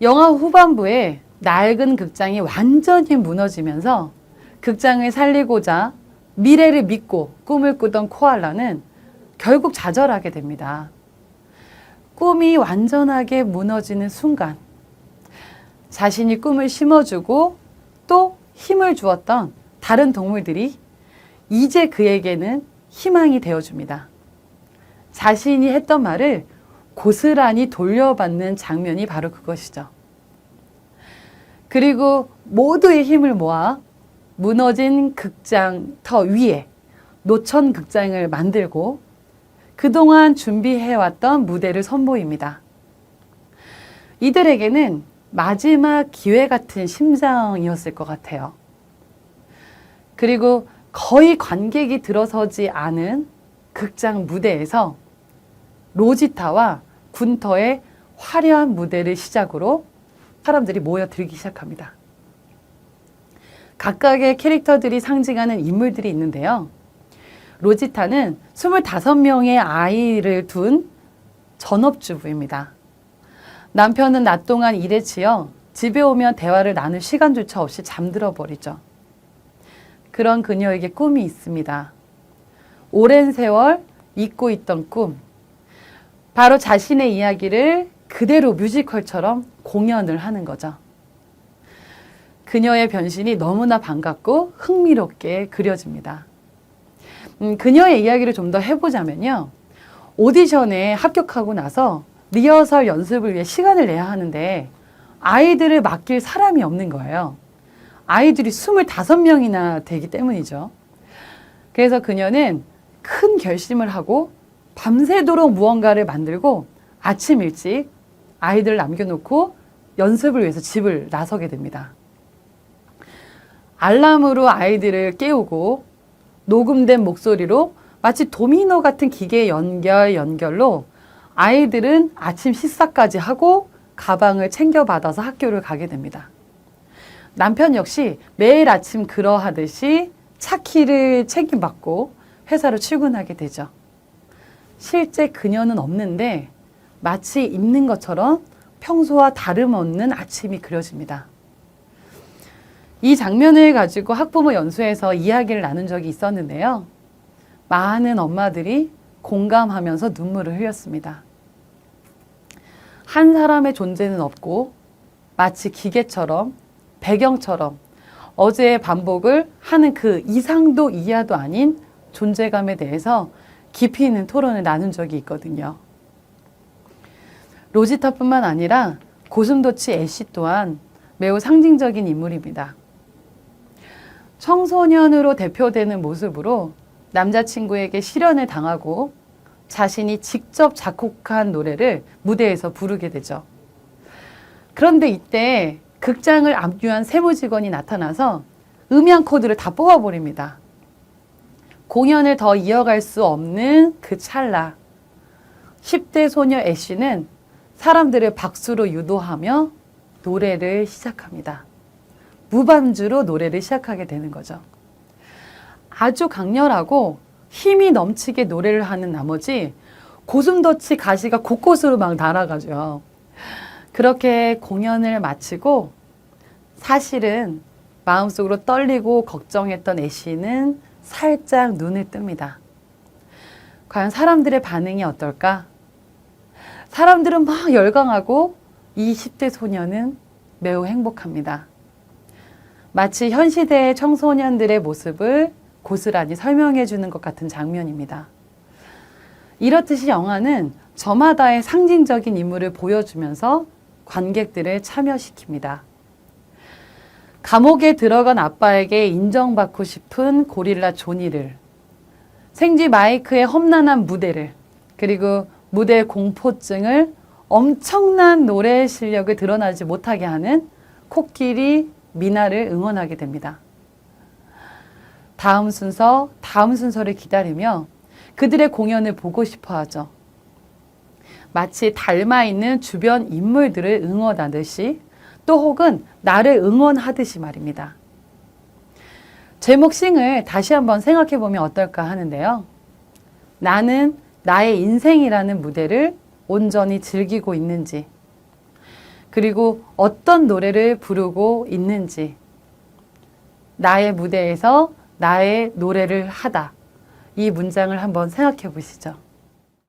영화 후반부에 낡은 극장이 완전히 무너지면서 극장을 살리고자 미래를 믿고 꿈을 꾸던 코알라는 결국 좌절하게 됩니다. 꿈이 완전하게 무너지는 순간 자신이 꿈을 심어주고 또 힘을 주었던 다른 동물들이 이제 그에게는 희망이 되어줍니다. 자신이 했던 말을 고스란히 돌려받는 장면이 바로 그것이죠. 그리고 모두의 힘을 모아 무너진 극장 터 위에 노천 극장을 만들고 그동안 준비해왔던 무대를 선보입니다. 이들에게는 마지막 기회 같은 심정이었을 것 같아요. 그리고 거의 관객이 들어서지 않은 극장 무대에서 로지타와 군터의 화려한 무대를 시작으로 사람들이 모여들기 시작합니다. 각각의 캐릭터들이 상징하는 인물들이 있는데요. 로지타는 25명의 아이를 둔 전업주부입니다. 남편은 낮 동안 일에 치여 집에 오면 대화를 나눌 시간조차 없이 잠들어 버리죠. 그런 그녀에게 꿈이 있습니다. 오랜 세월 잊고 있던 꿈. 바로 자신의 이야기를 그대로 뮤지컬처럼 공연을 하는 거죠. 그녀의 변신이 너무나 반갑고 흥미롭게 그려집니다. 음, 그녀의 이야기를 좀 더 해보자면요. 오디션에 합격하고 나서 리허설 연습을 위해 시간을 내야 하는데 아이들을 맡길 사람이 없는 거예요. 아이들이 25명이나 되기 때문이죠. 그래서 그녀는 큰 결심을 하고 밤새도록 무언가를 만들고 아침 일찍 아이들을 남겨놓고 연습을 위해서 집을 나서게 됩니다. 알람으로 아이들을 깨우고 녹음된 목소리로 마치 도미노 같은 기계 연결 연결로 아이들은 아침 식사까지 하고 가방을 챙겨받아서 학교를 가게 됩니다. 남편 역시 매일 아침 그러하듯이 차키를 책임받고 회사로 출근하게 되죠. 실제 그녀는 없는데 마치 있는 것처럼 평소와 다름없는 아침이 그려집니다. 이 장면을 가지고 학부모 연수에서 이야기를 나눈 적이 있었는데요. 많은 엄마들이 공감하면서 눈물을 흘렸습니다. 한 사람의 존재는 없고 마치 기계처럼 배경처럼 어제의 반복을 하는 그 이상도 이하도 아닌 존재감에 대해서 깊이 있는 토론을 나눈 적이 있거든요. 로지타뿐만 아니라 고슴도치 애쉬 또한 매우 상징적인 인물입니다. 청소년으로 대표되는 모습으로 남자친구에게 실연을 당하고 자신이 직접 작곡한 노래를 무대에서 부르게 되죠. 그런데 이때 극장을 압류한 세무직원이 나타나서 음향 코드를 다 뽑아버립니다. 공연을 더 이어갈 수 없는 그 찰나. 10대 소녀 애쉬는 사람들을 박수로 유도하며 노래를 시작합니다. 무반주로 노래를 시작하게 되는 거죠. 아주 강렬하고 힘이 넘치게 노래를 하는 나머지 고슴도치 가시가 곳곳으로 막 날아가죠. 그렇게 공연을 마치고 사실은 마음속으로 떨리고 걱정했던 애쉬는 살짝 눈을 뜹니다. 과연 사람들의 반응이 어떨까? 사람들은 막 열광하고 이 10대 소녀는 매우 행복합니다. 마치 현 시대의 청소년들의 모습을 고스란히 설명해 주는 것 같은 장면입니다. 이렇듯이 영화는 저마다의 상징적인 인물을 보여주면서 관객들을 참여시킵니다. 감옥에 들어간 아빠에게 인정받고 싶은 고릴라 조니를, 생쥐 마이크의 험난한 무대를, 그리고 무대 공포증을 엄청난 노래 실력을 드러나지 못하게 하는 코끼리 미나를 응원하게 됩니다. 다음 순서, 다음 순서를 기다리며 그들의 공연을 보고 싶어 하죠. 마치 닮아 있는 주변 인물들을 응원하듯이 또 혹은 나를 응원하듯이 말입니다. 제목 싱을 다시 한번 생각해 보면 어떨까 하는데요. 나는 나의 인생이라는 무대를 온전히 즐기고 있는지, 그리고 어떤 노래를 부르고 있는지, 나의 무대에서 나의 노래를 하다. 이 문장을 한번 생각해 보시죠.